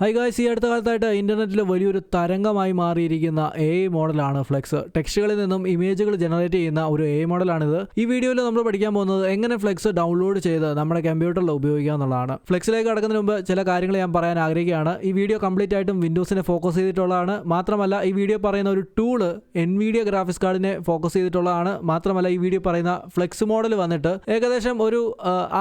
High guys ഈ അടുത്ത കാലത്തായിട്ട് ഇന്റർനെറ്റിൽ വലിയൊരു തരംഗമായി മാറിയിരിക്കുന്ന എ ഐ മോഡലാണ് ഫ്ലെക്സ് ടെക്സ്റ്റുകളിൽ നിന്നും ഇമേജുകൾ ജനറേറ്റ് ചെയ്യുന്ന ഒരു എ ഐ മോഡലാണിത്. ഈ വീഡിയോയിൽ നമ്മൾ പഠിക്കാൻ പോകുന്നത് എങ്ങനെ ഫ്ലെക്സ് ഡൗൺലോഡ് ചെയ്ത് നമ്മുടെ കമ്പ്യൂട്ടറിൽ ഉപയോഗിക്കുക എന്നുള്ളതാണ്. ഫ്ലെക്സിലേക്ക് കടക്കുന്നതിന് മുമ്പ് ചില കാര്യങ്ങൾ ഞാൻ പറയാൻ ആഗ്രഹിക്കുകയാണ്. ഈ വീഡിയോ കംപ്ലീറ്റ് ആയിട്ടും വിൻഡോസിനെ ഫോക്കസ് ചെയ്തിട്ടുള്ളതാണ്. മാത്രമല്ല ഈ വീഡിയോ പറയുന്ന ഒരു ടൂൾ എൻവിഡിയ ഗ്രാഫിക്സ് കാർഡിനെ ഫോക്കസ് ചെയ്തിട്ടുള്ളതാണ്. മാത്രമല്ല ഈ വീഡിയോ പറയുന്ന ഫ്ലെക്സ് മോഡൽ വന്നിട്ട് ഏകദേശം ഒരു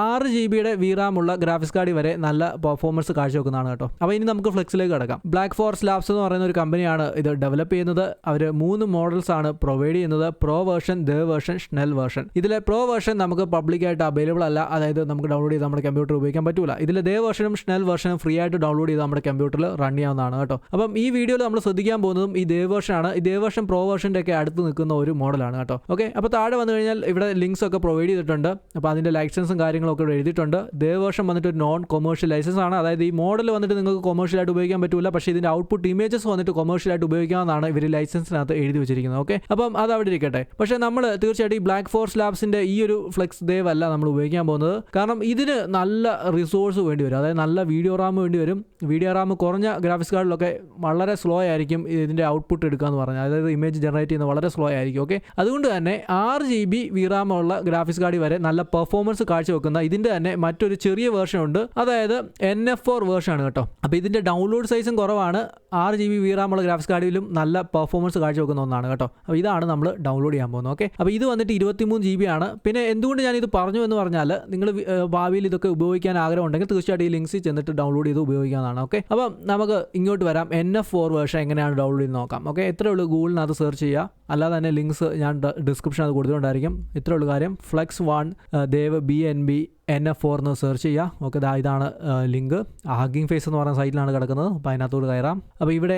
ആറ് ജി ബിയുടെ വീറാമുള്ള ഗ്രാഫിക്സ് കാർഡ് വരെ നല്ല പെർഫോമൻസ് കാഴ്ചവെക്കുന്നതാണ് കേട്ടോ. അപ്പോൾ ഇനി നമുക്ക് ഫ്ലെക്സിലേക്ക് കിടക്കാം. ബ്ലാക്ക് ഫോറസ്റ്റ് ലാബ്സ് എന്ന് പറയുന്ന ഒരു കമ്പനിയാണ് ഇത് ഡെവലപ്പ് ചെയ്യുന്നത്. അവർ മൂന്ന് മോഡൽസ് ആണ് പ്രൊവൈഡ് ചെയ്യുന്നത്. Pro version the version schnell version ഇതിലെ പ്രോ വേർഷൻ നമുക്ക് പബ്ലിക്കായിട്ട് അവൈലബിൾ അല്ല. അതായത് നമുക്ക് ഡൗൺലോഡ് ചെയ്ത് നമ്മുടെ കമ്പ്യൂട്ടർ ഉപയോഗിക്കാൻ പറ്റൂല. ഇതിലെ ദേ വേർഷനും ഷ്നെൽ വേർഷനും ഫ്രീ ആയിട്ട് ഡൗൺലോഡ് ചെയ്ത് നമ്മുടെ കമ്പ്യൂട്ടറിൽ റൺ ചെയ്യാവുന്നതാണ് കേട്ടോ. അപ്പം ഈ വീഡിയോയിൽ നമ്മൾ ശ്രദ്ധിക്കാൻ പോകുന്നതും ഈ ദേ വേർഷൻ ആണ്. ഈ ദേ വേർഷൻ പ്രോ വേർഷന്റെ ഒക്കെ അടുത്ത് നിൽക്കുന്ന ഒരു മോഡലാണ് കേട്ടോ. ഓക്കെ അപ്പോൾ താഴെ വന്നു കഴിഞ്ഞാൽ ഇവിടെ ലിങ്ക്സ് ഒക്കെ പ്രൊവൈഡ് ചെയ്തിട്ടുണ്ട്. അപ്പോൾ അതിന്റെ ലൈസൻസും കാര്യങ്ങളൊക്കെ ഇവിടെ എഴുതിയിട്ടുണ്ട്. ദേ വേർഷൻ വന്നിട്ട് ഒരു നോൺ കൊമേഴ്ഷ്യൽ ലൈസൻസ് ആണ്. അതായത് ഈ മോഡൽ വന്നിട്ട് നിങ്ങൾക്ക് കൊമേഴ്ഷ്യൽ ആയിട്ട് ഉപയോഗിക്കാൻ പറ്റില്ല പക്ഷേ ഇതിന്റെ ഔട്ട്പുട്ട് ഇമേജസ് വന്നിട്ട് കൊമേഴ്ഷ്യലായിട്ട് ഉപയോഗിക്കാമെന്നാണ് ഇവർ ലൈസൻസിനകത്ത് എഴുതി വെച്ചിരിക്കുന്നത്. ഓക്കെ അപ്പം അത് അവിടെ ഇരിക്കട്ടെ. പക്ഷേ നമ്മൾ തീർച്ചയായിട്ടും ഈ ബ്ലാക്ക് ഫോർസ് ലാബ്സിന്റെ ഈ ഒരു ഫ്ലെക്സ് ദേവ് അല്ല നമ്മൾ ഉപയോഗിക്കാൻ പോകുന്നത്. കാരണം ഇതിന് നല്ല റിസോഴ്സ് വേണ്ടി വരും. അതായത് നല്ല വീഡിയോ റാം വേണ്ടി വരും. വീഡിയോ റാം കുറഞ്ഞ ഗ്രാഫിക്സ് കാർഡിലൊക്കെ വളരെ സ്ലോ ആയിരിക്കും ഇതിന്റെ ഔട്ട്പുട്ട് എടുക്കുക എന്ന് പറഞ്ഞാൽ. അതായത് ഇമേജ് ജനറേറ്റ് ചെയ്യുന്നത് വളരെ സ്ലോ ആയിരിക്കും. ഓക്കെ അതുകൊണ്ട് തന്നെ ആറ് ജി ബി വിറാമുള്ള ഗ്രാഫിക്സ് കാർഡ് വരെ നല്ല പെർഫോമൻസ് കാഴ്ചവെക്കുന്ന ഇതിന്റെ തന്നെ മറ്റൊരു ചെറിയ വേർഷൻ ഉണ്ട്. അതായത് എൻ എഫ് ഫോർ വേർഷൻ ആണ് കേട്ടോ. അപ്പോൾ ഇതിന്റെ ഡൗൺലോഡ് സൈസും കുറവാണ്. ആറ് ജി ബി വീറാമുള്ള ഗ്രാഫിക്സ് കാർഡിലും നല്ല പെർഫോമൻസ് കാഴ്ചവെക്കുന്ന ഒന്നാണ് കേട്ടോ. അപ്പോൾ ഇതാണ് നമ്മൾ ഡൗൺലോഡ് ചെയ്യാൻ പോകുന്നത്. ഓക്കെ അപ്പോൾ ഇത് വന്നിട്ട് ഇരുപത്തിമൂന്ന് ജി ബി ആണ്. പിന്നെ എന്തുകൊണ്ട് ഞാൻ ഇത് പറഞ്ഞു എന്ന് പറഞ്ഞാൽ നിങ്ങൾ ഭാവിയിൽ ഇതൊക്കെ ഉപയോഗിക്കാൻ ആഗ്രഹം ഉണ്ടെങ്കിൽ തീർച്ചയായിട്ടും ഈ ലിങ്ക്സിൽ ചെന്നിട്ട് ഡൗൺലോഡ് ചെയ്ത് ഉപയോഗിക്കാവുന്നതാണ്. ഓക്കെ അപ്പം നമുക്ക് ഇങ്ങോട്ട് വരാം. എൻ എഫ് ഫോർ വേർഷൻ എങ്ങനെയാണ് ഡൗൺലോഡ് ചെയ്ത് നോക്കാം. ഓക്കെ എത്ര ഉള്ളൂ ഗൂഗിളിനകത്ത് സെർച്ച് ചെയ്യുക. അല്ലാതെ തന്നെ ലിങ്ക്സ് ഞാൻ ഡിസ്ക്രിപ്ഷൻ അത് കൊടുത്തിട്ടുണ്ടായിരിക്കും. ഇത്ര ഉള്ളൂ കാര്യം. Flux one dev B N B N F four എന്ന് സെർച്ച് ചെയ്യുക. ഓക്കെ ഇതാണ് ലിങ്ക് ഹാഗിങ് ഫേസ് എന്ന് പറയുന്ന സൈറ്റിലാണ് കിടക്കുന്നത്. അപ്പോൾ അതിനകത്തോട് കയറാം. അപ്പോൾ ഇവിടെ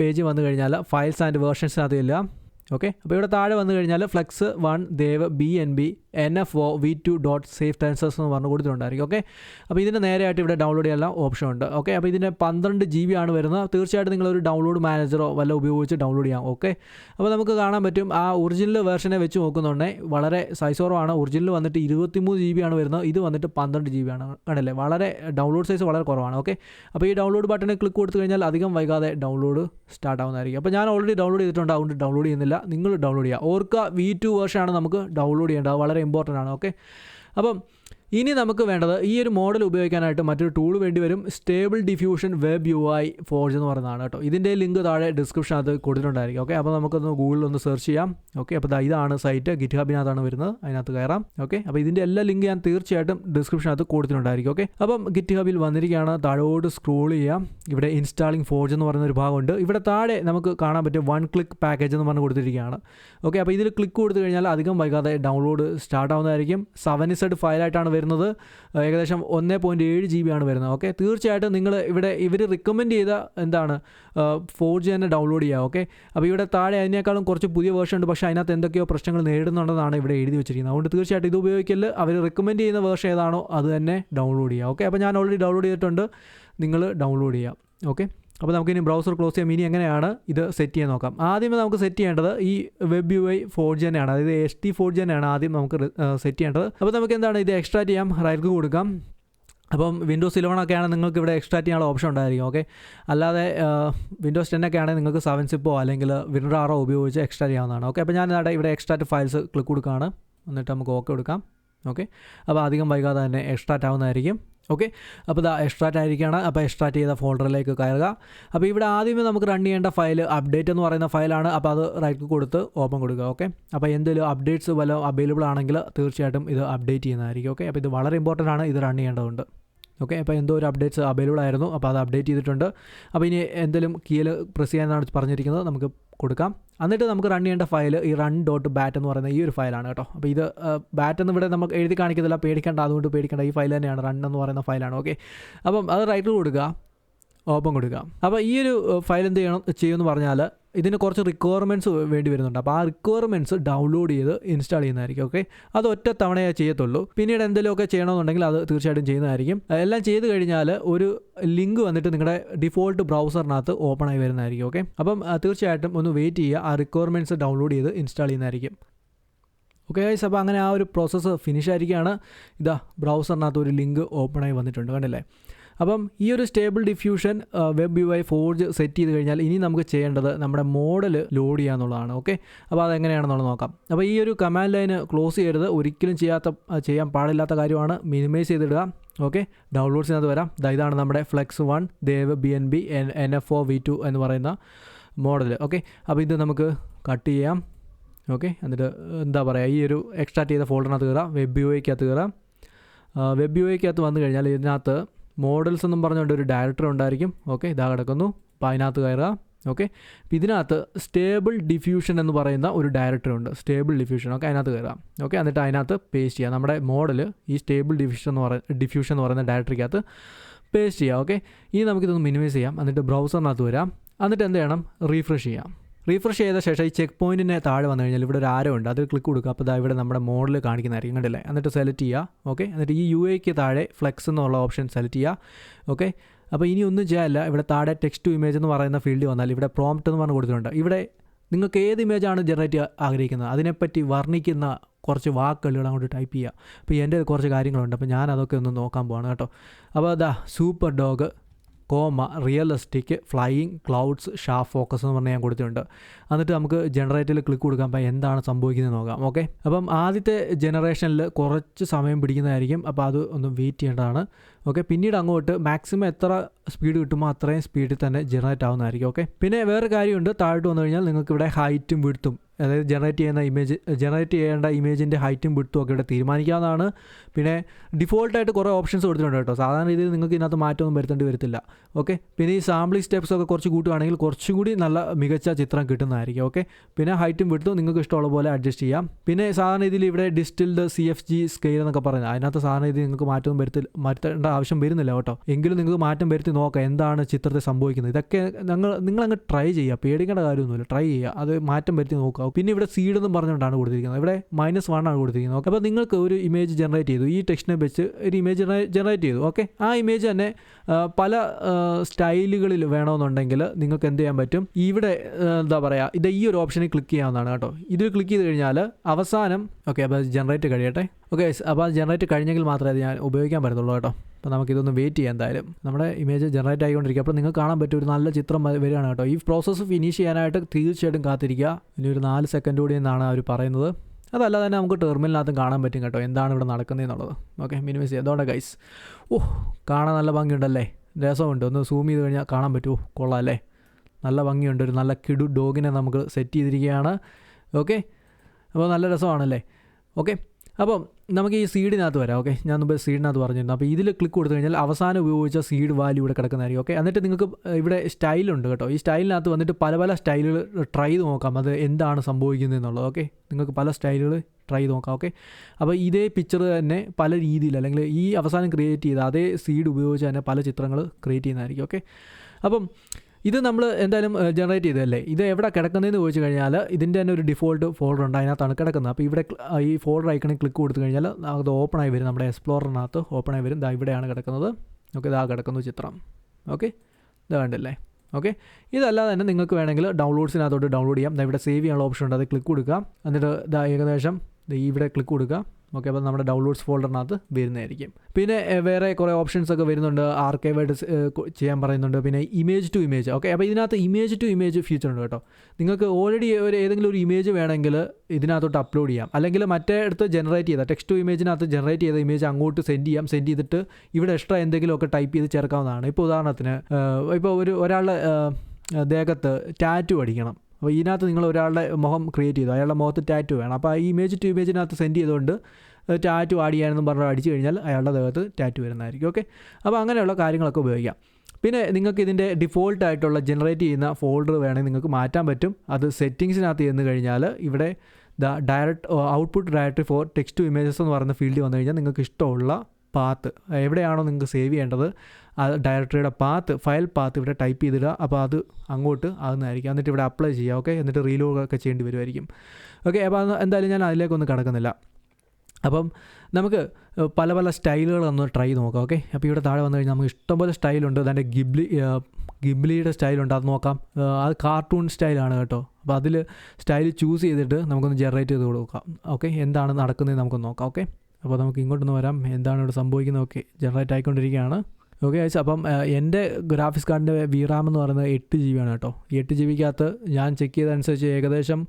പേജ് വന്നു കഴിഞ്ഞാൽ ഫയൽസ് ആൻഡ് വേർഷൻസിനകത്ത് ഇല്ല ഓക്കെ അപ്പോൾ ഇവിടെ താഴെ വന്നു കഴിഞ്ഞാൽ Flux one dev B N B N F O V two dot safetensors എന്ന് പറഞ്ഞ് കൊടുത്തിട്ടുണ്ടായിരിക്കും. ഓക്കെ അപ്പോൾ ഇതിന്റെ നേരെയായിട്ട് ഇവിടെ ഡൗൺലോഡ് ചെയ്യാനുള്ള ഓപ്ഷൻ ഉണ്ട്. ഓക്കെ അപ്പോൾ ഇതിന്റെ പന്ത്രണ്ട് ജി ബി ആണ് വരുന്നത്. തീർച്ചയായിട്ടും നിങ്ങളൊരു ഡൗൺലോഡ് മാനേജറോ വല്ല ഉപയോഗിച്ച് ഡൗൺലോഡ് ചെയ്യാം. ഓക്കെ അപ്പോൾ നമുക്ക് കാണാൻ പറ്റും. ആ ഒറിജിനൽ വേർഷനെ വെച്ച് നോക്കുന്നുണ്ടെങ്കിൽ വളരെ സൈസ് കുറവാണ്. ഒറിജിനൽ വന്നിട്ട് ഇരുപത്തിമൂന്ന് ജി ബി ആണ് വരുന്നത്. ഇത് വന്നിട്ട് പന്ത്രണ്ട് ജി ബി ആണ്. കണ്ടല്ലേ? വളരെ ഡൗൺലോഡ് സൈസ് വളരെ കുറവാണ്. ഓക്കെ അപ്പോൾ ഈ ഡൗൺലോഡ് ബട്ടണിൽ ക്ലിക്ക് കൊടുത്തു കഴിഞ്ഞാൽ അധികം വൈകാതെ ഡൗൺലോഡ് സ്റ്റാർട്ട് ആവുന്നതായിരിക്കും. അപ്പോൾ ഞാൻ ഓൾറെഡി ഡൗൺലോഡ് ചെയ്തിട്ടുണ്ട്. അതുകൊണ്ട് ഡൗൺലോഡ് ചെയ്യുന്നില്ല. നിങ്ങൾ ഡൗൺലോഡ് ചെയ്യുക. ഓർക്ക വി ടു വേർഷനാണ് നമുക്ക് ഡൗൺലോഡ് ചെയ്യേണ്ടത്. വളരെ ഇമ്പോർട്ടന്റ് ആണ്. ഓക്കെ അപ്പം ഇനി നമുക്ക് വേണ്ടത് ഈ ഒരു മോഡൽ ഉപയോഗിക്കാനായിട്ട് മറ്റൊരു ടൂൾ വേണ്ടി വരും. Stable diffusion web U I Forge എന്ന് പറയുന്നതാണ് കേട്ടോ. ഇതിന്റെ ലിങ്ക് താഴെ ഡിസ്ക്രിപ്ഷനകത്ത് കൊടുത്തിട്ടുണ്ടായിരിക്കും. ഓക്കെ അപ്പോൾ നമുക്കൊന്ന് ഗൂഗിളിൽ ഒന്ന് സെർച്ച് ചെയ്യാം. ഓക്കെ അപ്പോൾ ഇതാണ് സൈറ്റ് ഗിറ്റ് ഹബിനകത്താണ് വരുന്നത്. അതിനകത്ത് കയറാം. ഓക്കെ അപ്പോൾ ഇതിന്റെ എല്ലാ ലിങ്ക് ഞാൻ തീർച്ചയായിട്ടും ഡിസ്ക്രിപ്ഷനകത്ത് കൊടുത്തിട്ടുണ്ടായിരിക്കും. ഓക്കെ അപ്പം ഗിറ്റ് ഹബിൽ വന്നിരിക്കുകയാണ്. താഴോട്ട് സ്ക്രോൾ ചെയ്യാം. ഇവിടെ ഇൻസ്റ്റാളിംഗ് ഫോർജ് എന്ന് പറയുന്ന ഒരു ഭാഗമുണ്ട്. ഇവിടെ താഴെ നമുക്ക് കാണാൻ പറ്റും വൺ ക്ലിക്ക് പാക്കേജ് എന്ന് പറഞ്ഞ് കൊടുത്തിരിക്കുകയാണ്. ഓക്കെ അപ്പോൾ ഇതിൽ ക്ലിക്ക് കൊടുത്തു കഴിഞ്ഞാൽ അധികം വൈകാതെ ഡൗൺലോഡ് സ്റ്റാർട്ട് ആവുന്നതായിരിക്കും. സെവൻ ഇസഡ് ഫയലായിട്ടാണ് വരുന്നത്. ഏകദേശം ഒന്ന് പോയിന്റ് ഏഴ് ജി ബി ആണ് വരുന്നത്. ഓക്കെ? തീർച്ചയായിട്ടും നിങ്ങൾ ഇവിടെ ഇവർ റിക്കമെൻഡ് ചെയ്ത എന്താണ് ഫോർ ജി തന്നെ ഡൗൺലോഡ് ചെയ്യുക. ഓക്കെ? അപ്പോൾ ഇവിടെ താഴെ അതിനേക്കാളും കുറച്ച് പുതിയ വേർഷൻ ഉണ്ട്. പക്ഷേ അതിനകത്ത് എന്തൊക്കെയോ പ്രശ്നങ്ങൾ നേരിടുന്നുണ്ടെന്നാണ് ഇവിടെ എഴുതി വെച്ചിരിക്കുന്നത്. അതുകൊണ്ട് തീർച്ചയായിട്ടും ഇത് ഉപയോഗിക്കൽ അവർ റിക്കമെൻഡ് ചെയ്യുന്ന വേർഷൻ ഏതാണോ അത് തന്നെ ഡൗൺലോഡ് ചെയ്യുക. ഓക്കെ? അപ്പോൾ ഞാൻ ഓൾറെഡി ഡൗൺലോഡ് ചെയ്തിട്ടുണ്ട്. നിങ്ങൾ ഡൗൺലോഡ് ചെയ്യാം ഓക്കെ? അപ്പോൾ നമുക്കിനി ബ്രൗസർ ക്ലോസ് ചെയ്യാം. ഇനി എങ്ങനെയാണ് ഇത് സെറ്റ് ചെയ്യാൻ നോക്കാം? ആദ്യമേ നമുക്ക് സെറ്റ് ചെയ്യേണ്ടത് ഈ വെബ് യു ഐ ഫോർ അതായത് എച്ച് ടി ഫോർ ആദ്യം നമുക്ക് സെറ്റ് ചെയ്യേണ്ടത്. അപ്പോൾ നമുക്ക് എന്താണ് ഇത് എക്സ്ട്രാ ചെയ്യാം? റൈറ്റ് കൊടുക്കാം. അപ്പം വിൻഡോസ് ഇലവൺ ഒക്കെ ആണെങ്കിൽ നിങ്ങൾക്ക് ഇവിടെ എക്സ്ട്രാക്ട് ചെയ്യാനുള്ള ഓപ്ഷൻ ഉണ്ടായിരിക്കും ഓക്കെ അല്ലാതെ വിൻഡോസ് ടെൻ ഒക്കെ ആണെങ്കിൽ നിങ്ങൾക്ക് സെവൻ സിപ്പോ അല്ലെങ്കിൽ വിൻഡാറോ ഉപയോഗിച്ച് എക്സ്ട്രാക്ട് ചെയ്യാവുന്നതാണ് ഓക്കെ അപ്പോൾ ഞാൻ ഇവിടെ എക്സ്ട്രാക്ട് ഫയൽസ് ക്ലിക്ക് കൊടുക്കുകയാണ്. എന്നിട്ട് നമുക്ക് ഓക്കെ കൊടുക്കാം ഓക്കെ അപ്പോൾ അധികം വൈകാതെ തന്നെ എക്സ്ട്രാക്ട് ആവുന്നതായിരിക്കും. ഓക്കെ? അപ്പോൾ ഇതാ എക്സ്ട്രാക്റ്റ് ആയിരിക്കുകയാണ് അപ്പോൾ എക്സ്ട്രാക്റ്റ് ചെയ്ത ഫോൾഡറിലേക്ക് കയറുക. അപ്പോൾ ഇവിടെ ആദ്യമേ നമുക്ക് റൺ ചെയ്യേണ്ട ഫയൽ അപ്ഡേറ്റ് എന്ന് പറയുന്ന ഫയലാണ് അപ്പോൾ അത് റൈറ്റ് കൊടുത്ത് ഓപ്പൺ കൊടുക്കുക. ഓക്കെ? അപ്പോൾ എന്തെങ്കിലും അപ്ഡേറ്റ്സ് വല്ല അവൈലബിൾ ആണെങ്കിൽ തീർച്ചയായിട്ടും ഇത് അപ്ഡേറ്റ് ചെയ്യുന്നതായിരിക്കും. ഓക്കെ? അപ്പോൾ ഇത് വളരെ ഇമ്പോർട്ടന്റ് ആണ്. ഇത് റൺ ചെയ്യേണ്ടതുണ്ട്. ഓക്കെ അപ്പോൾ എന്തോ ഒരു അപ്ഡേറ്റ്സ് അവൈലബിൾ ആയിരുന്നു. അപ്പോൾ അത് അപ്ഡേറ്റ് ചെയ്തിട്ടുണ്ട്. അപ്പോൾ ഇനി എന്തെങ്കിലും കീയിൽ പ്രസ് ചെയ്യാനാണ് പറഞ്ഞിരിക്കുന്നത്. നമുക്ക് കൊടുക്കാം. എന്നിട്ട് നമുക്ക് റൺ ചെയ്യേണ്ട ഫയൽ ഈ റൺ ഡോട്ട് ബാറ്റ് എന്ന് പറയുന്ന ഈ ഒരു ഫയലാണ് കേട്ടോ. അപ്പോൾ ഇത് ബാറ്റ് എന്ന് ഇവിടെ നമുക്ക് എഴുതി കാണിക്കത്തില്ല. പേടിക്കേണ്ട. അതുകൊണ്ട് പേടിക്കേണ്ട. ഈ ഫയൽ തന്നെയാണ് റൺ എന്ന് പറയുന്ന ഫയലാണ് ഓക്കെ. അപ്പം അത് റൈറ്റ് കൊടുക്കുക. ഓപ്പൺ കൊടുക്കുക. അപ്പോൾ ഈ ഒരു ഫയൽ എന്ത് ചെയ്യണം ചെയ്യുമെന്ന് പറഞ്ഞാൽ ഇതിന് കുറച്ച് റിക്വയർമെന്റ്സ് വേണ്ടി വരുന്നുണ്ട്. അപ്പോൾ ആ റിക്വയർമെന്റ്സ് ഡൗൺലോഡ് ചെയ്ത് ഇൻസ്റ്റാൾ ചെയ്യുന്നതായിരിക്കും ഓക്കെ അത് ഒറ്റ തവണയേ ചെയ്യത്തുള്ളൂ. പിന്നീട് എന്തെങ്കിലുമൊക്കെ ചെയ്യണമെന്നുണ്ടെങ്കിൽ അത് തീർച്ചയായിട്ടും ചെയ്യുന്നതായിരിക്കും. എല്ലാം ചെയ്ത് കഴിഞ്ഞാൽ ഒരു ലിങ്ക് വന്നിട്ട് നിങ്ങളുടെ ഡിഫോൾട്ട് ബ്രൗസറിനകത്ത് ഓപ്പൺ ആയി വരുന്നതായിരിക്കും ഓക്കെ അപ്പം തീർച്ചയായിട്ടും ഒന്ന് വെയിറ്റ് ചെയ്യുക. ആ റിക്വയർമെന്റ്സ് ഡൗൺലോഡ് ചെയ്ത് ഇൻസ്റ്റാൾ ചെയ്യുന്നതായിരിക്കും. ഓക്കെ ഗൈസ് അപ്പോൾ അങ്ങനെ ആ ഒരു പ്രോസസ്സ് ഫിനിഷ് ആയിരിക്കുകയാണ്. ഇതാ ബ്രൗസറിനകത്ത് ഒരു ലിങ്ക് ഓപ്പൺ ആയി വന്നിട്ടുണ്ട് കണ്ടില്ലേ? അപ്പം ഈ ഒരു stable diffusion web U I Forge set ചെയ്ത് കഴിഞ്ഞാൽ ഇനി നമുക്ക് ചെയ്യേണ്ടത് നമ്മുടെ മോഡൽ ലോഡ് ചെയ്യുക എന്നുള്ളതാണ് ഓക്കെ അപ്പോൾ അതെങ്ങനെയാണെന്നുള്ളത് നോക്കാം. അപ്പോൾ ഈ ഒരു കമാൻഡ് ലൈന് ക്ലോസ് ചെയ്യരുത്. ഒരിക്കലും ചെയ്യാത്ത ചെയ്യാൻ പാടില്ലാത്ത കാര്യമാണ്. മിനിമൈസ് ചെയ്തിടുക ഓക്കെ ഡൗൺലോഡ്സിനകത്ത് വരാം. ഇതാണ് നമ്മുടെ Flux one dev B N B N N F O V two എന്ന് പറയുന്ന മോഡൽ ഓക്കെ അപ്പോൾ ഇത് നമുക്ക് കട്ട് ചെയ്യാം ഓക്കെ എന്നിട്ട് എന്താ പറയുക ഈ ഒരു എക്സ്ട്രാക്ട് ചെയ്ത ഫോൾഡറിനകത്ത് കയറാം. വെബ് യു ഐക്കകത്ത് കയറാം. വെബ് യു ഐക്കകത്ത് വന്നു കഴിഞ്ഞാൽ ഇതിനകത്ത് മോഡൽസ് എന്നും പറഞ്ഞുകൊണ്ട് ഒരു ഡയറക്ടർ ഉണ്ടായിരിക്കും. ഓക്കെ ഇതാ കിടക്കുന്നു. അപ്പോൾ അതിനകത്ത് കയറുക. ഓക്കെ അപ്പോൾ ഇതിനകത്ത് സ്റ്റേബിൾ ഡിഫ്യൂഷൻ എന്ന് പറയുന്ന ഒരു ഡയറക്ടർ ഉണ്ട്. സ്റ്റേബിൾ ഡിഫ്യൂഷൻ ഓക്കെ അതിനകത്ത് കയറാം ഓക്കെ എന്നിട്ട് അതിനകത്ത് പേസ്റ്റ് ചെയ്യുക. നമ്മുടെ മോഡൽ ഈ സ്റ്റേബിൾ ഡിഫ്യൂഷൻ എന്ന് പറയുന്ന ഡിഫ്യൂഷൻ എന്ന് പറയുന്ന ഡയറക്ടറിക്കകത്ത് പേസ്റ്റ് ചെയ്യുക. ഓക്കെ ഇനി നമുക്കിതൊന്ന് മിനിമൈസ് ചെയ്യാം. എന്നിട്ട് ബ്രൗസറിനകത്ത് വരാം. എന്നിട്ട് എന്ത് ചെയ്യണം? റീഫ്രഷ് ചെയ്യാം. റീഫ്രഷ് ചെയ്ത ശേഷം ഈ ചെക്ക് പോയിന്റിനെ താഴെ വന്നു കഴിഞ്ഞാൽ ഇവിടെ ഒരു ആരോ ഉണ്ട്. അതിൽ ക്ലിക്ക് കൊടുക്കുക. അപ്പോൾ ഇവിടെ നമ്മുടെ മോഡൽ കാണിക്കുന്നതായിരിക്കും. കണ്ടില്ലേ? എന്നിട്ട് സെലക്ട് ചെയ്യുക. ഓക്കെ എന്നിട്ട് ഈ യു എക്ക് താഴെ ഫ്ലെക്സ് എന്നുള്ള ഓപ്ഷൻ സെലക്ട് ചെയ്യുക. ഓക്കെ അപ്പോൾ ഇനി ഒന്നും ചെയ്യാനില്ല. ഇവിടെ താഴെ ടെക്സ്റ്റ് ടു ഇമേജ് എന്ന് പറയുന്ന ഫീൽഡ് വന്നാൽ ഇവിടെ പ്രോംപ്റ്റ് എന്ന് പറഞ്ഞ് കൊടുത്തിട്ടുണ്ട്. ഇവിടെ നിങ്ങൾക്ക് ഏത് ഇമേജാണ് ജനറേറ്റ് ആഗ്രഹിക്കുന്നത്? അതിനെപ്പറ്റി വർണിക്കുന്ന കുറച്ച് വാക്കുകൾ അങ്ങോട്ട് ടൈപ്പ് ചെയ്യുക. അപ്പോൾ എന്റെ കുറച്ച് കാര്യങ്ങളുണ്ട്. അപ്പോൾ ഞാൻ അതൊക്കെ ഒന്ന് നോക്കാൻ പോവാണ് കേട്ടോ. അപ്പോൾ അതാ super dog comma realistic flying clouds Shah focus എന്ന് പറഞ്ഞാൽ ഞാൻ കൊടുത്തിട്ടുണ്ട്. എന്നിട്ട് നമുക്ക് ജനറേറ്ററിൽ ക്ലിക്ക് കൊടുക്കാം. അപ്പോൾ എന്താണ് സംഭവിക്കുന്നത് നോക്കാം. ഓക്കെ അപ്പം ആദ്യത്തെ ജനറേഷനിൽ കുറച്ച് സമയം പിടിക്കുന്നതായിരിക്കും. അപ്പോൾ അത് ഒന്ന് വെയിറ്റ് ചെയ്യേണ്ടതാണ്. ഓക്കെ പിന്നീട് അങ്ങോട്ട് മാക്സിമം എത്ര സ്പീഡ് കിട്ടുമോ അത്രയും സ്പീഡിൽ തന്നെ ജനറേറ്റ് ആവുന്നതായിരിക്കും. ഓക്കെ പിന്നെ വേറെ കാര്യമുണ്ട്. താഴോട്ട് വന്നു കഴിഞ്ഞാൽ നിങ്ങൾക്ക് ഇവിടെ ഹൈറ്റും വിടുത്തും അതായത് ജനറേറ്റ് ചെയ്യുന്ന ഇമേജ് ജനറേറ്റ് ചെയ്യേണ്ട ഇമേജിന്റെ ഹൈറ്റും വിടുത്തും ഒക്കെ ഇവിടെ തീരുമാനിക്കാവുന്നതാണ്. പിന്നെ ഡിഫോൾട്ടായിട്ട് കുറേ ഓപ്ഷൻസ് കൊടുത്തിട്ടുണ്ട് കേട്ടോ. സാധാരണ രീതിയിൽ നിങ്ങൾക്ക് ഇതിനകത്ത് മാറ്റമൊന്നും വരുത്തേണ്ടി വരത്തില്ല. ഓക്കെ പിന്നെ ഈ സാമ്പിളിംഗ് സ്റ്റെപ്സ് ഒക്കെ കുറച്ച് കൂട്ടുകയാണെങ്കിൽ കുറച്ചും കൂടി നല്ല മികച്ച ചിത്രം കിട്ടുന്നതായിരിക്കും. ഓക്കെ പിന്നെ ഹൈറ്റും വിട്ടും നിങ്ങൾക്ക് ഇഷ്ടമുള്ള പോലെ അഡ്ജസ്റ്റ് ചെയ്യാം. പിന്നെ സാധാരണ ഇതിൽ ഇവിടെ distilled C F G scale എന്നൊക്കെ പറയുന്നത്. അതിനകത്ത് സാധാരണ ഇത് നിങ്ങൾക്ക് മാറ്റം വരുത്തി മാറ്റേണ്ട ആവശ്യം വരുന്നില്ല കേട്ടോ. എങ്കിലും നിങ്ങൾക്ക് മാറ്റം വരുത്തി നോക്കാം. എന്താണ് ചിത്രത്തെ സംഭവിക്കുന്നത്. ഇതൊക്കെ നിങ്ങൾ നിങ്ങളങ്ങ് ട്രൈ ചെയ്യുക. പേടിക്കേണ്ട കാര്യമൊന്നുമില്ല. ട്രൈ ചെയ്യുക. അത് മാറ്റം വരുത്തി നോക്കുക. പിന്നെ ഇവിടെ സീഡ് എന്നും പറഞ്ഞുകൊണ്ടാണ് കൊടുത്തിരിക്കുന്നത്. ഇവിടെ മൈനസ് വൺ ആണ് കൊടുത്തിരിക്കുന്നത്. ഓക്കെ അപ്പോൾ നിങ്ങൾക്ക് ഒരു ഇമേജ് ജനറേറ്റ് ചെയ്തു. ഈ ടെക്സ്റ്റിനെ വെച്ച് ഒരു ഇമേജ് ജനറേറ്റ് ചെയ്തു. ഓക്കെ ആ ഇമേജ് തന്നെ പല സ്റ്റൈലുകളിൽ വേണമെന്നുണ്ടെങ്കിൽ നിങ്ങൾക്ക് എന്ത് ചെയ്യാൻ പറ്റും? ഇവിടെ എന്താ പറയുക ഇത് ഈ ഒരു ഓപ്ഷനിൽ ക്ലിക്ക് ചെയ്യാവുന്നതാണ് കേട്ടോ. ഇത് ക്ലിക്ക് ചെയ്ത് കഴിഞ്ഞാൽ അവസാനം ഓക്കെ അപ്പോൾ ജനറേറ്റ് കഴിയട്ടെ. ഓക്കെ അപ്പോൾ ജനറേറ്റ് കഴിഞ്ഞെങ്കിൽ മാത്രമേ അത് ഞാൻ ഉപയോഗിക്കാൻ പറ്റത്തുള്ളൂ കേട്ടോ. അപ്പോൾ നമുക്കിതൊന്ന് വെയിറ്റ് ചെയ്യാം എന്തായാലും. നമ്മുടെ ഇമേജ് ജനറേറ്റ് ആയിക്കൊണ്ടിരിക്കുക. അപ്പോൾ നിങ്ങൾക്ക് കാണാൻ പറ്റും ഒരു നല്ല ചിത്രം വരികയാണ് കേട്ടോ. ഈ പ്രോസസ്സ് ഫിനിഷ് ചെയ്യാനായിട്ട് തീർച്ചയായിട്ടും കാത്തിരിക്കുക. ഇനി ഒരു നാല് സെക്കൻഡ് കൂടി എന്നാണ് അവർ പറയുന്നത്. അതല്ല തന്നെ നമുക്ക് ടെർമിനലിനകത്തും കാണാൻ പറ്റും കേട്ടോ. എന്താണ് ഇവിടെ നടക്കുന്നത് എന്നുള്ളത്. ഓക്കെ മിനിമൈസ് ചെയ്യാം. അതുകൊണ്ട് ഗൈസ് ഓ കാണാൻ നല്ല ഭംഗിയുണ്ടല്ലേ? രസമുണ്ട്. ഒന്ന് സൂം ചെയ്ത് കഴിഞ്ഞാൽ കാണാൻ പറ്റുമോ? കൊള്ളാം അല്ലേ? നല്ല ഭംഗിയുണ്ട്. ഒരു നല്ല കിടു ഡോഗിനെ നമുക്ക് സെറ്റ് ചെയ്തിരിക്കുകയാണ്. ഓക്കെ അപ്പോൾ നല്ല രസമാണല്ലേ? ഓക്കെ അപ്പം നമുക്ക് ഈ സീഡിനകത്ത് വരാം. ഓക്കെ ഞാൻ മുമ്പ് സീഡിനകത്ത് പറഞ്ഞിരുന്നു. അപ്പോൾ ഇതിൽ ക്ലിക്ക് കൊടുത്തു കഴിഞ്ഞാൽ അവസാനം ഉപയോഗിച്ച സീഡ് വാല്യൂ ഇവിടെ കിടക്കുന്നതായിരിക്കും. ഓക്കെ എന്നിട്ട് നിങ്ങൾക്ക് ഇവിടെ സ്റ്റൈലുണ്ട് കേട്ടോ. ഈ സ്റ്റൈലിനകത്ത് വന്നിട്ട് പല പല സ്റ്റൈലുകൾ ട്രൈ ചെയ്ത് നോക്കാം. അത് എന്താണ് സംഭവിക്കുന്നത് എന്നുള്ളത്. ഓക്കെ നിങ്ങൾക്ക് പല സ്റ്റൈലുകൾ ട്രൈ ചെയ്ത് നോക്കാം. ഓക്കെ അപ്പോൾ ഇതേ പിക്ചർ തന്നെ പല രീതിയിൽ അല്ലെങ്കിൽ ഈ അവസാനം ക്രിയേറ്റ് ചെയ്ത അതേ സീഡ് ഉപയോഗിച്ച് തന്നെ പല ചിത്രങ്ങൾ ക്രിയേറ്റ് ചെയ്യുന്നതായിരിക്കും. ഓക്കെ അപ്പം ഇത് നമ്മൾ എന്തായാലും ജനറേറ്റ് ചെയ്തതല്ലേ? ഇത് എവിടെ കിടക്കുന്നതെന്ന് ചോദിച്ചു കഴിഞ്ഞാൽ ഇതിന്റെ തന്നെ ഒരു ഡിഫോൾട്ട് ഫോൾഡർ ഉണ്ട്. അതിനകത്താണ് കിടക്കുന്നത്. അപ്പോൾ ഇവിടെ ഈ ഫോൾഡർ ഐക്കണിൽ ക്ലിക്ക് കൊടുത്തു കഴിഞ്ഞാൽ അത് ഓപ്പൺ ആയി വരും. നമ്മുടെ എക്സ്പ്ലോറിനകത്ത് ഓപ്പൺ ആയി വരും. ദാ ഇവിടെയാണ് കിടക്കുന്നത്. ഓക്കെ ഇതാ കിടക്കുന്നു ചിത്രം. ഓക്കെ ഇത് കണ്ടില്ലേ? ഓക്കെ ഇതല്ലാതെ തന്നെ നിങ്ങൾക്ക് വേണമെങ്കിൽ ഡൗൺലോഡ്സിനകത്തോട്ട് ഡൗൺലോഡ് ചെയ്യാം. ഇവിടെ സേവ് ചെയ്യാനുള്ള ഓപ്ഷൻ ഉണ്ട്. അത് ക്ലിക്ക് കൊടുക്കുക. എന്നിട്ട് ഇതാ ഏകദേശം ഇവിടെ ക്ലിക്ക് കൊടുക്കുക. ഓക്കെ അപ്പോൾ നമ്മുടെ ഡൗൺലോഡ്സ് ഫോൾഡറിനകത്ത് വരുന്നതായിരിക്കും. പിന്നെ വേറെ കുറേ ഓപ്ഷൻസ് ഒക്കെ വരുന്നുണ്ട്. ആർക്കൈവായിട്ട് ചെയ്യാൻ പറയുന്നുണ്ട്. പിന്നെ ഇമേജ് ടു ഇമേജ് ഓക്കെ അപ്പോൾ ഇതിനകത്ത് ഇമേജ് ടു ഇമേജ് ഫീച്ചർ ഉണ്ട് കേട്ടോ. നിങ്ങൾക്ക് ഓൾറെഡി ഒരു ഏതെങ്കിലും ഒരു ഇമേജ് വേണമെങ്കിൽ ഇതിനകത്തോട്ട് അപ്ലോഡ് ചെയ്യാം. അല്ലെങ്കിൽ മറ്റേ അടുത്ത് ജനറേറ്റ് ചെയ്ത. ടെക്സ്റ്റ് ടു ഇമേജിനകത്ത് ജനറേറ്റ് ചെയ്ത ഇമേജ് അങ്ങോട്ട് സെൻഡ് ചെയ്യാം. സെൻഡ് ചെയ്തിട്ട് ഇവിടെ എക്സ്ട്രാ എന്തെങ്കിലുമൊക്കെ ടൈപ്പ് ചെയ്ത് ചേർക്കാവുന്നതാണ്. ഇപ്പോൾ ഉദാഹരണത്തിന് ഇപ്പോൾ ഒരു ഏഹ്, ദേഹത്ത് ടാറ്റു അടിക്കണം. അപ്പോൾ ഇതിനകത്ത് നിങ്ങൾ ഒരാളുടെ മുഖം ക്രിയേറ്റ് ചെയ്തു അയാളുടെ മുഖത്ത് ടാറ്റു വേണം. അപ്പോൾ ഈ ഇമേജ് ടു ഇമേജിനകത്ത് സെൻഡ് ചെയ്തുകൊണ്ട് ടാറ്റു ആഡ് ചെയ്യാനെന്നും പറഞ്ഞ് അടിച്ചു കഴിഞ്ഞാൽ അയാളുടെ ദേഹത്ത് ടാറ്റു വരുന്നതായിരിക്കും ഓക്കെ അപ്പോൾ അങ്ങനെയുള്ള കാര്യങ്ങളൊക്കെ ഉപയോഗിക്കാം. പിന്നെ നിങ്ങൾക്ക് ഇതിന്റെ ഡിഫോൾട്ട് ആയിട്ടുള്ള ജനറേറ്റ് ചെയ്യുന്ന ഫോൾഡർ വേണമെങ്കിൽ നിങ്ങൾക്ക് മാറ്റാൻ പറ്റും. അത് സെറ്റിങ്സിനകത്ത് ചെന്ന് കഴിഞ്ഞാൽ ഇവിടെ the direct output directory for text to images എന്ന് പറയുന്ന ഫീൽഡിൽ വന്നു കഴിഞ്ഞാൽ നിങ്ങൾക്ക് ഇഷ്ടമുള്ള പാത്ത് എവിടെയാണോ നിങ്ങൾക്ക് സേവ് ചെയ്യേണ്ടത് ആ ഡയറക്ടറിയുടെ പാത്ത് ഫയൽ പാത്ത് ഇവിടെ ടൈപ്പ് ചെയ്തിടുക. അപ്പോൾ അത് അങ്ങോട്ട് ആകുന്നതായിരിക്കും. എന്നിട്ട് ഇവിടെ അപ്ലൈ ചെയ്യുക ഓക്കെ എന്നിട്ട് റീലോഡ് ഒക്കെ ചെയ്യേണ്ടി വരുമായിരിക്കും. ഓക്കെ അപ്പോൾ എന്തായാലും ഞാൻ അതിലേക്കൊന്നും കടക്കുന്നില്ല. അപ്പം നമുക്ക് പല പല സ്റ്റൈലുകൾ ഒന്ന് ട്രൈ നോക്കാം ഓക്കെ അപ്പോൾ ഇവിടെ താഴെ വന്നു കഴിഞ്ഞാൽ നമുക്ക് ഇഷ്ടംപോലെ സ്റ്റൈലുണ്ട്. അതിന്റെ ഗിബ്ലി ഗിബ്ലിയുടെ സ്റ്റൈലുണ്ട്. അത് നോക്കാം. അത് കാർട്ടൂൺ സ്റ്റൈലാണ് കേട്ടോ. അപ്പോൾ അതിൽ സ്റ്റൈൽ ചൂസ് ചെയ്തിട്ട് നമുക്കൊന്ന് ജനറേറ്റ് ചെയ്ത് കൊടുക്കാം ഓക്കെ എന്താണ് നടക്കുന്നത് നമുക്ക് നോക്കാം ഓക്കെ അപ്പോൾ നമുക്ക് ഇങ്ങോട്ടൊന്ന് വരാം. എന്താണ് ഇവിടെ സംഭവിക്കുന്നത് ഓക്കെ ജനറേറ്റ് ആയിക്കൊണ്ടിരിക്കുകയാണ്. ഓക്കെ ആഴ്ച അപ്പം എന്റെ ഗ്രാഫിക്സ് കാർഡിന്റെ വി റാം എന്ന് പറയുന്നത് എട്ട് ജി ബി ആണ് കേട്ടോ. എട്ട് ജി ബിക്കകത്ത് ഞാൻ ചെക്ക് ചെയ്തതനുസരിച്ച് ഏകദേശം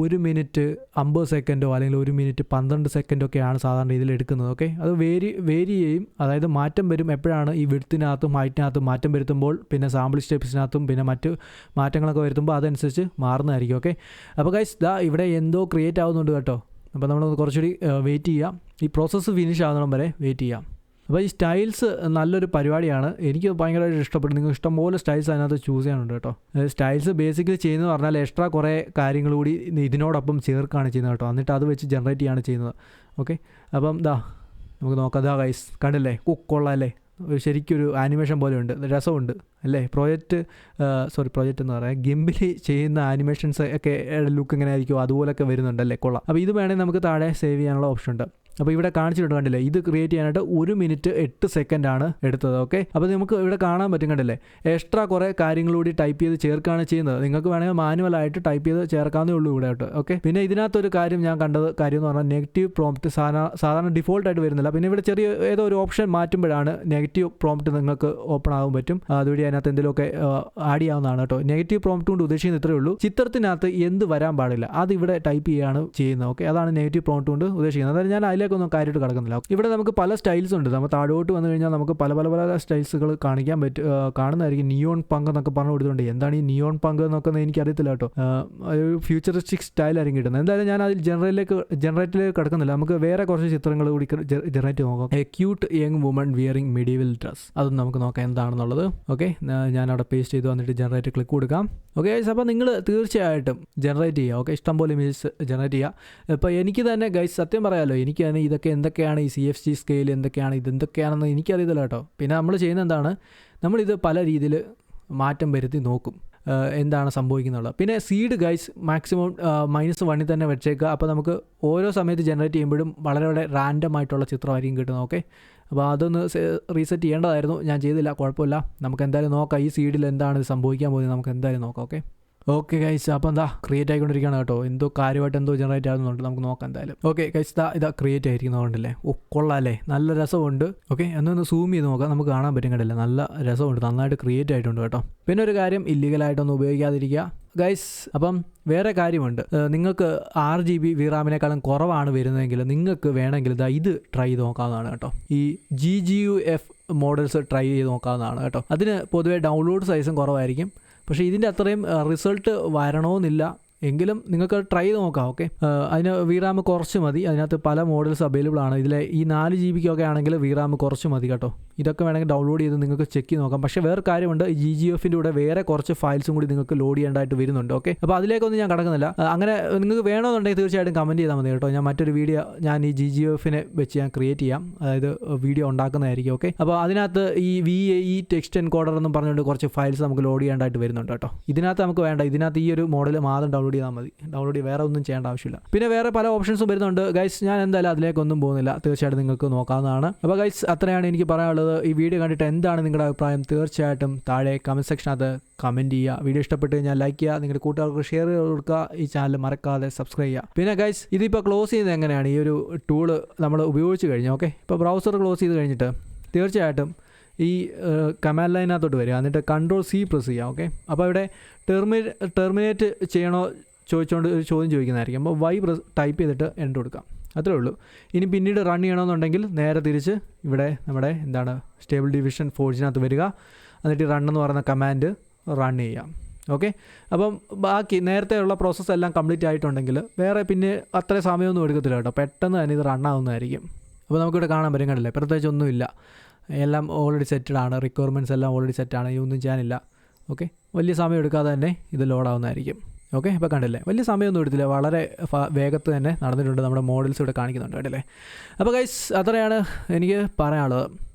ഒരു മിനിറ്റ് അമ്പത് സെക്കൻഡോ അല്ലെങ്കിൽ ഒരു മിനിറ്റ് പന്ത്രണ്ട് സെക്കൻഡോ ഒക്കെയാണ് സാധാരണ രീതിയിൽ എടുക്കുന്നത്. ഓക്കെ അത് വേരി വേരി ചെയ്യും. അതായത് മാറ്റം വരും എപ്പോഴാണ് ഈ വിടുത്തിനകത്തും ഹൈറ്റിനകത്തും മാറ്റം വരുത്തുമ്പോൾ പിന്നെ സാമ്പിൾ സ്റ്റെപ്സിനകത്തും പിന്നെ മറ്റ് മാറ്റങ്ങളൊക്കെ വരുത്തുമ്പോൾ അതനുസരിച്ച് മാറുന്നതായിരിക്കും. ഓക്കെ അപ്പോൾ ഗൈസ് ദാ ഇവിടെ എന്തോ ക്രിയേറ്റ് ആവുന്നുണ്ട് കേട്ടോ. അപ്പോൾ നമ്മൾ കുറച്ചുകൂടി വെയിറ്റ് ചെയ്യാം. ഈ പ്രോസസ്സ് ഫിനിഷ് ആവുന്നിടം വരെ വെയിറ്റ് ചെയ്യാം. അപ്പോൾ ഈ സ്റ്റൈൽസ് നല്ലൊരു പരിപാടിയാണ്. എനിക്ക് ഭയങ്കരമായിട്ട് ഇഷ്ടപ്പെട്ടു നിങ്ങൾക്ക് ഇഷ്ടംപോലെ സ്റ്റൈൽസ് അതിനകത്ത് ചൂസ് ചെയ്യാനുണ്ട് കേട്ടോ. സ്റ്റൈൽസ് ബേസിക്കലി ചെയ്യുന്നത് പറഞ്ഞാൽ എക്സ്ട്രാ കുറേ കാര്യങ്ങൾ കൂടി ഇതിനോടൊപ്പം ചേർക്കാണ് ചെയ്യുന്നത് കേട്ടോ. എന്നിട്ട് അത് വെച്ച് ജനറേറ്റ് ചെയ്യാണ് ചെയ്യുന്നത്. ഓക്കെ അപ്പം ദാ നമുക്ക് നോക്കാം. ദാ ഗൈസ് കണ്ടില്ലേ? കുക്കൊള്ളാം അല്ലേ? ശരിക്കൊരു ആനിമേഷൻ പോലെ ഉണ്ട് രസമുണ്ട് അല്ലേ? പ്രോജക്റ്റ് സോറി പ്രോജക്റ്റ് എന്ന് പറയാം. ഗെമ്പിൽ ചെയ്യുന്ന ആനിമേഷൻസ് ഒക്കെ ലുക്ക് എങ്ങനെ ആയിരിക്കും. അതുപോലൊക്കെ വരുന്നുണ്ടല്ലേ കൊള്ളാം. അപ്പോൾ ഇത് വേണമെങ്കിൽ നമുക്ക് താഴെ സേവ് ചെയ്യാനുള്ള ഓപ്ഷൻ ഉണ്ട്. അപ്പോൾ ഇവിടെ കാണിച്ചിട്ടുണ്ട് കണ്ടില്ലേ? ഇത് ക്രിയേറ്റ് ചെയ്യാനായിട്ട് ഒരു മിനിറ്റ് എട്ട് സെക്കൻഡ് ആണ് എടുത്തത് ഓക്കെ അപ്പോൾ നമുക്ക് ഇവിടെ കാണാൻ പറ്റും കണ്ടില്ലേ? എക്സ്ട്രാ കുറേ കാര്യങ്ങൾ കൂടി ടൈപ്പ് ചെയ്ത് ചേർക്കുകയാണ് ചെയ്യുന്നത്. നിങ്ങൾക്ക് വേണമെങ്കിൽ മാനുവലായിട്ട് ടൈപ്പ് ചെയ്ത് ചേർക്കാവുന്നേ ഉള്ളൂ ഇവിടെ ആയിട്ട് ഓക്കെ പിന്നെ ഇതിനകത്തൊരു കാര്യം ഞാൻ കണ്ടത് കാര്യം എന്ന് പറഞ്ഞാൽ നെഗറ്റീവ് പ്രോംപ്റ്റ് സാധാരണ സാധാരണ ഡിഫോൾട്ടായിട്ട് വരുന്നില്ല. പിന്നെ ഇവിടെ ചെറിയ ഏതോ ഒരു ഓപ്ഷൻ മാറ്റുമ്പോഴാണ് നെഗറ്റീവ് പ്രോംപ്റ്റ് നിങ്ങൾക്ക് ഓപ്പൺ ആകാൻ പറ്റും. അതുവഴി അതിനകത്ത് എന്തെങ്കിലുമൊക്കെ ആഡ് ചെയ്യാവുന്നതാണ് കേട്ടോ. നെഗറ്റീവ് പ്രോംപ്റ്റ് കൊണ്ട് ഉദ്ദേശിക്കുന്നത് ഇത്രയേ ഉള്ളൂ. ചിത്രത്തിനകത്ത് എന്ത് വരാൻ പാടില്ല അത് ഇവിടെ ടൈപ്പ് ചെയ്യുകയാണ് ചെയ്യുന്നത് ഓക്കെ അതാണ് നെഗറ്റീവ് പ്രോംപ്റ്റ് കൊണ്ട് ഉദ്ദേശിക്കുന്നത്. അതായത് ഞാൻ അതിലേക്കൊന്നും കാര്യമായിട്ട് കിടക്കുന്നില്ല. ഇവിടെ നമുക്ക് പല സ്റ്റൈൽസ് ഉണ്ട്. നമ്മൾ താഴോട്ട് വന്നു കഴിഞ്ഞാൽ നമുക്ക് പല പല പല സ്റ്റൈൽസുകൾ കാണിക്കാൻ പറ്റും കാണുന്നതായിരിക്കും. നിയോൺ പങ്ക് എന്നൊക്കെ പറഞ്ഞു കൊടുത്തിട്ടുണ്ട് എന്താണ് ഈ നിയോൺ പങ്ക് എന്നൊക്കെ എനിക്ക് അറിയത്തില്ല കേട്ടോ ഒരു ഫ്യൂച്ചറിസ്റ്റിക് സ്റ്റൈൽ സ്റ്റൈലായിരിക്കും കിട്ടുന്നത്. എന്തായാലും ഞാൻ അതിൽ ജനറലിലേക്ക് ജനറേറ്റിലേക്ക് കിടക്കുന്നില്ല. നമുക്ക് വേറെ കുറച്ച് ചിത്രങ്ങൾ കൂടി ജനറേറ്റ് നോക്കാം. A cute young woman wearing medieval dress അതും നമുക്ക് നോക്കാം എന്താണെന്നുള്ളത്. ഓക്കെ ഞാൻ അവിടെ പേസ്റ്റ് ചെയ്ത് വന്നിട്ട് ജനറേറ്റ് ക്ലിക്ക് കൊടുക്കാം. ഓക്കെ അപ്പോൾ നിങ്ങൾ തീർച്ചയായിട്ടും ജനറേറ്റ് ചെയ്യുക ഓക്കെ ഇഷ്ടംപോലെ ഇമേജസ് ജനറേറ്റ് ചെയ്യുക ഇപ്പോൾ എനിക്ക് തന്നെ ഗൈസ് സത്യം പറയാമല്ലോ എനിക്ക് തന്നെ ഇതൊക്കെ എന്തൊക്കെയാണ് ഈ സി എഫ് ജി സ്കെയിൽ എന്തൊക്കെയാണ് ഇത് എന്തൊക്കെയാണെന്ന് എനിക്കറിയത്തില്ല കേട്ടോ. പിന്നെ നമ്മൾ ചെയ്യുന്ന എന്താണ് നമ്മളിത് പല രീതിയിൽ മാറ്റം വരുത്തി നോക്കും എന്താണ് സംഭവിക്കുന്നുള്ളത്. പിന്നെ സീഡ് ഗൈസ് മാക്സിമം മൈനസ് വണ്ണിൽ തന്നെ വെച്ചേക്കുക. അപ്പോൾ നമുക്ക് ഓരോ സമയത്ത് ജനറേറ്റ് ചെയ്യുമ്പോഴും വളരെ വളരെ റാൻഡം ആയിട്ടുള്ള ചിത്രമായിരിക്കും കിട്ടുന്നത് ഓക്കെ അപ്പോൾ അതൊന്ന് റീസെറ്റ് ചെയ്യേണ്ടതായിരുന്നു. ഞാൻ ചെയ്തില്ല കുഴപ്പമില്ല. നമുക്ക് എന്തായാലും നോക്കാം ഈ സീഡിൽ എന്താണ് സംഭവിക്കാൻ പോകുന്നത്? നമുക്ക് എന്തായാലും നോക്കാം ഓക്കെ ഓക്കെ ഗൈസ് അപ്പോൾ എന്താ ക്രിയേറ്റ് ആയിക്കൊണ്ടിരിക്കുകയാണ് കേട്ടോ. എന്തോ കാര്യമായിട്ട് എന്തോ ജനറേറ്റ് ആകുന്നുണ്ട്. നമുക്ക് നോക്കാം എന്തായാലും. ഓക്കെ ഗൈസ് ഇതാ ഇതാ ക്രിയേറ്റ് ആയിരിക്കുന്നതുകൊണ്ടല്ലേ ഓ കൊള്ളാല്ലേ? നല്ല രസമുണ്ട്. ഓക്കെ എന്നൊന്ന് സൂം ചെയ്ത് നോക്കാം. നമുക്ക് കാണാൻ പറ്റും കണ്ടില്ല? നല്ല രസമുണ്ട്. നന്നായിട്ട് ക്രിയേറ്റ് ആയിട്ടുണ്ട് കേട്ടോ. പിന്നെ ഒരു കാര്യം ഇല്ലീഗലായിട്ടൊന്നും ഉപയോഗിക്കാതിരിക്കുക. ഗൈസ് അപ്പം വേറെ കാര്യമുണ്ട്. നിങ്ങൾക്ക് ആറ് ജി ബി വിറാമിനേക്കാളും കുറവാണ് വരുന്നതെങ്കിൽ നിങ്ങൾക്ക് വേണമെങ്കിൽ ഇതാ ഇത് ട്രൈ ചെയ്ത് നോക്കാവുന്നതാണ് കേട്ടോ. ഈ G G U F models try ചെയ്ത് നോക്കാവുന്നതാണ് കേട്ടോ. അതിന് പൊതുവേ ഡൗൺലോഡ് സൈസും കുറവായിരിക്കും. പക്ഷേ ഇതിന്റെ അത്രയും റിസൾട്ട് വരണമെന്നില്ല. എങ്കിലും നിങ്ങൾക്ക് ട്രൈ ചെയ്ത് നോക്കാം ഓക്കെ അതിന് വിറാം കുറച്ച് മതി. അതിനകത്ത് പല മോഡൽസ് അവൈലബിൾ ആണ്. ഇതിലെ ഈ നാല് ജി ബിക്കൊക്കെ ആണെങ്കിൽ വിറാം കുറച്ച് മതി കേട്ടോ. ഇതൊക്കെ വേണമെങ്കിൽ ഡൗൺലോഡ് ചെയ്ത് നിങ്ങൾക്ക് ചെക്ക് ചെയ്ത് നോക്കാം. പക്ഷേ വേറെ കാര്യമുണ്ട് ജി ജി എഫിന്റെ കൂടെ വേറെ കുറച്ച് ഫയൽസും കൂടി നിങ്ങൾക്ക് ലോഡ് ചെയ്യേണ്ടതായിട്ട് വരുന്നുണ്ട് ഓക്കെ അപ്പോൾ അതിലേക്കൊന്നും ഞാൻ കടക്കുന്നില്ല. അങ്ങനെ നിങ്ങൾക്ക് വേണമെന്നുണ്ടെങ്കിൽ തീർച്ചയായിട്ടും കമന്റ് ചെയ്താൽ മതി കേട്ടോ. ഞാൻ മറ്റൊരു വീഡിയോ ഞാൻ ഈ ജി ജി എഫിനെ വെച്ച് ഞാൻ ക്രിയേറ്റ് ചെയ്യാം. അതായത് വീഡിയോ ഉണ്ടാക്കുന്നതായിരിക്കും ഓക്കെ അപ്പോൾ അതിനകത്ത് ഈ V A E text encoder എന്ന് പറഞ്ഞുകൊണ്ട് കുറച്ച് ഫയൽസ് നമുക്ക് ലോഡ് ചെയ്യേണ്ടതായിട്ട് വരുന്നുണ്ട് കേട്ടോ. ഇതിനകത്ത് നമുക്ക് വേണ്ട ഇതിനകത്ത് ഈ ഒരു മോഡൽ മാത്രം ചെയ്താൽ മതി. ഡൗൺലോഡ് വേറെ ഒന്നും ചെയ്യേണ്ട ആവശ്യമില്ല. പിന്നെ വേറെ പല ഓപ്ഷൻസും വരുന്നുണ്ട്. ഗൈസ് ഞാൻ എന്തായാലും അതിലേക്കൊന്നും പോകുന്നില്ല. തീർച്ചയായിട്ടും നിങ്ങൾക്ക് നോക്കാവുന്നതാണ്. അപ്പോൾ ഗൈസ് അത്രയാണ് എനിക്ക് പറയാനുള്ളത്. ഈ വീഡിയോ കണ്ടിട്ട് എന്താണ് നിങ്ങളുടെ അഭിപ്രായം? തീർച്ചയായിട്ടും താഴെ കമന്റ് സെക്ഷനകത്ത് കമന്റ് ചെയ്യുക. വീഡിയോ ഇഷ്ടപ്പെട്ട് കഴിഞ്ഞാൽ ലൈക്ക് ചെയ്യുക. നിങ്ങളുടെ കൂട്ടുകാർക്ക് ഷെയർ ചെയ്ത് കൊടുക്കുക. ഈ ചാനൽ മറക്കാതെ സബ്സ്ക്രൈബ് ചെയ്യുക. പിന്നെ ഗൈസ് ഇതിപ്പോൾ ക്ലോസ് ചെയ്യുന്നത് എങ്ങനെയാണ്? ഈ ഒരു ടൂൾ നമ്മൾ ഉപയോഗിച്ച് കഴിഞ്ഞു ഓക്കെ ഇപ്പോൾ ബ്രൗസർ ക്ലോസ് ചെയ്ത് കഴിഞ്ഞിട്ട് തീർച്ചയായിട്ടും ഈ കമാൻഡ് ലൈനകത്തോട്ട് വരിക. എന്നിട്ട് കൺട്രോൾ സി പ്രസ് ചെയ്യുക ഓക്കെ അപ്പോൾ ഇവിടെ ടെർമി ടെർമിനേറ്റ് ചെയ്യണോ ചോദിച്ചുകൊണ്ട് ഒരു ചോദ്യം ചോദിക്കുന്നതായിരിക്കും. അപ്പോൾ വൈ പ്രസ് ടൈപ്പ് ചെയ്തിട്ട് എന്റർ കൊടുക്കാം അത്രേ ഉള്ളൂ. ഇനി പിന്നീട് റൺ ചെയ്യണമെന്നുണ്ടെങ്കിൽ നേരെ തിരിച്ച് ഇവിടെ നമ്മുടെ എന്താണ് സ്റ്റേബിൾ ഡിവിഷൻ ഫോർജിനകത്ത് വരിക. എന്നിട്ട് റൺ എന്ന് പറയുന്ന കമാൻഡ് റൺ ചെയ്യാം ഓക്കെ അപ്പം ബാക്കി നേരത്തെയുള്ള പ്രോസസ്സ് എല്ലാം കംപ്ലീറ്റ് ആയിട്ടുണ്ടെങ്കിൽ വേറെ പിന്നെ അത്ര സമയമൊന്നും എടുക്കത്തില്ല കേട്ടോ. പെട്ടെന്ന് തന്നെ ഇത് റൺ ആവുന്നതായിരിക്കും. അപ്പോൾ നമുക്കിവിടെ കാണാൻ പറ്റും കണ്ടില്ലേ? പ്രത്യേകിച്ച് ഒന്നുമില്ല. എല്ലാം ഓൾറെഡി സെറ്റഡ് ആണ്. റിക്വയർമെന്റ്സ് എല്ലാം ഓൾറെഡി സെറ്റാണ് ഇതൊന്നും ചെയ്യാനില്ല. ഓക്കെ വലിയ സമയം എടുക്കാതെ തന്നെ ഇത് ലോഡാവുന്നതായിരിക്കും. ഓക്കെ ഇപ്പോൾ കണ്ടില്ലേ? വലിയ സമയമൊന്നും എടുത്തില്ല. വളരെ വേഗത്ത് തന്നെ നടന്നിട്ടുണ്ട്. നമ്മുടെ മോഡൽസ് ഇവിടെ കാണിക്കുന്നുണ്ട്. കണ്ടില്ലേ? അപ്പോൾ ഗൈസ് അത്രയാണ് എനിക്ക് പറയാനുള്ളത്.